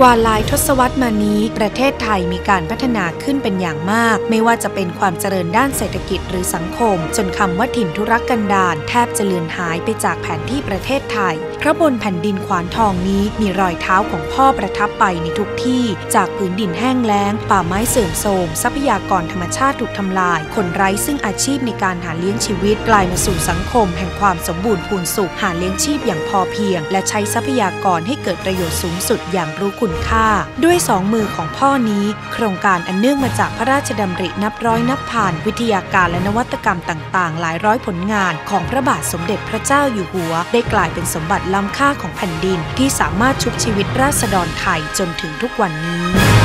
กว่าหลายทศวรรษมานี้ ประเทศไทยมีการพัฒนาขึ้นเป็นอย่างมาก ไม่ว่าจะเป็นความเจริญด้านเศรษฐกิจหรือสังคม จนคำว่าถิ่นธุรกันดารแทบจะเลือนหายไปจากแผนที่ประเทศไทย เพราะบนแผ่นดินขวานทองนี้มีรอยเท้าของพ่อประทับไปในทุกที่ จากพื้นดินแห้งแล้ง ป่าไม้เสื่อมโทรม ทรัพยากรธรรมชาติถูกทำลาย คนไร้ซึ่งอาชีพในการหาเลี้ยงชีวิตกลายมาสู่สังคม แห่งความสมบูรณ์พูนสุขหาเลี้ยงชีพอย่างพอเพียง และใช้ทรัพยากรให้เกิดประโยชน์สูงสุดอย่างรู้คุณค่า ด้วยสองมือของพ่อนี้ โครงการอันเนื่องมาจากพระราชดำรินับร้อยนับพันวิทยาการและนวัตกรรมต่างๆ หลายร้อยผลงานของพระบาทสมเด็จพระเจ้าอยู่หัว ได้กลายเป็นสมบัติล้ำค่าของแผ่นดิน ที่สามารถชุบชีวิตราษฎรไทยจนถึงทุกวันนี้